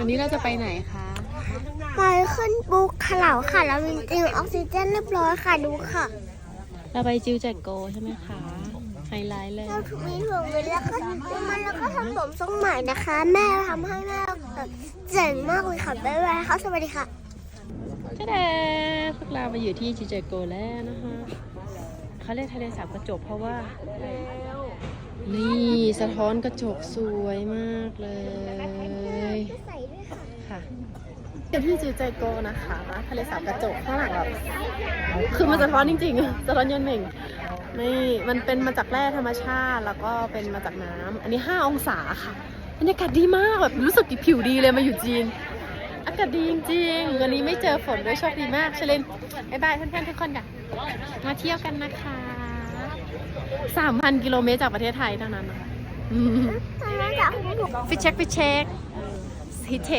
วันนี้เราจะไปไหนคะ ไปขึ้นบุกเขาเหล่าค่ะแล้วมีเตียงออกซิเจนเรียบร้อยค่ะดูค่ะ เราไปจิวแจกโกใช่ไหมคะ ไฮไลท์เลย เราถูกมีถ่วงเงินแล้วก็มันแล้วก็ทำผมทรงใหม่นะคะ แม่ทำให้แม่แบบเจ๋งมากเลยค่ะบ๊ายบายค่ะสวัสดีค่ะจ้าแดพวกเรามาอยู่ที่จิวแจกโกแล้วนะคะเขาเรียกทะเลสาบกระจกเพราะว่า นี่สะท้อนกระจกสวยมากเลยใส่ด้วย ค่ะค่ะเดี๋ยวที่จิวใจโกนะคะทะเลสาบกระจกข้างหลังแบบคือมันสะท้อนจริงๆสะท้อนยันเหม่งนี่มันเป็นมาจากแร่ธรรมชาติแล้วก็เป็นมาจากน้ำอันนี้ 5 องศาค่ะบรรยากาศดีมากแบบรู้สึกผิวดีเลยมาอยู่จีน อากาศดีจริงๆวันนี้ไม่เจอฝนด้วยโชคดีมากเชลินบ๊ายบายเพื่อนๆทุกคนกันมาเที่ยวกันนะคะ3,000กิโลเมตรจากประเทศไทยเท่านั้นนะคะทำไมจากคุณถูกฟิชเช็คฟิชเช็คฮิเท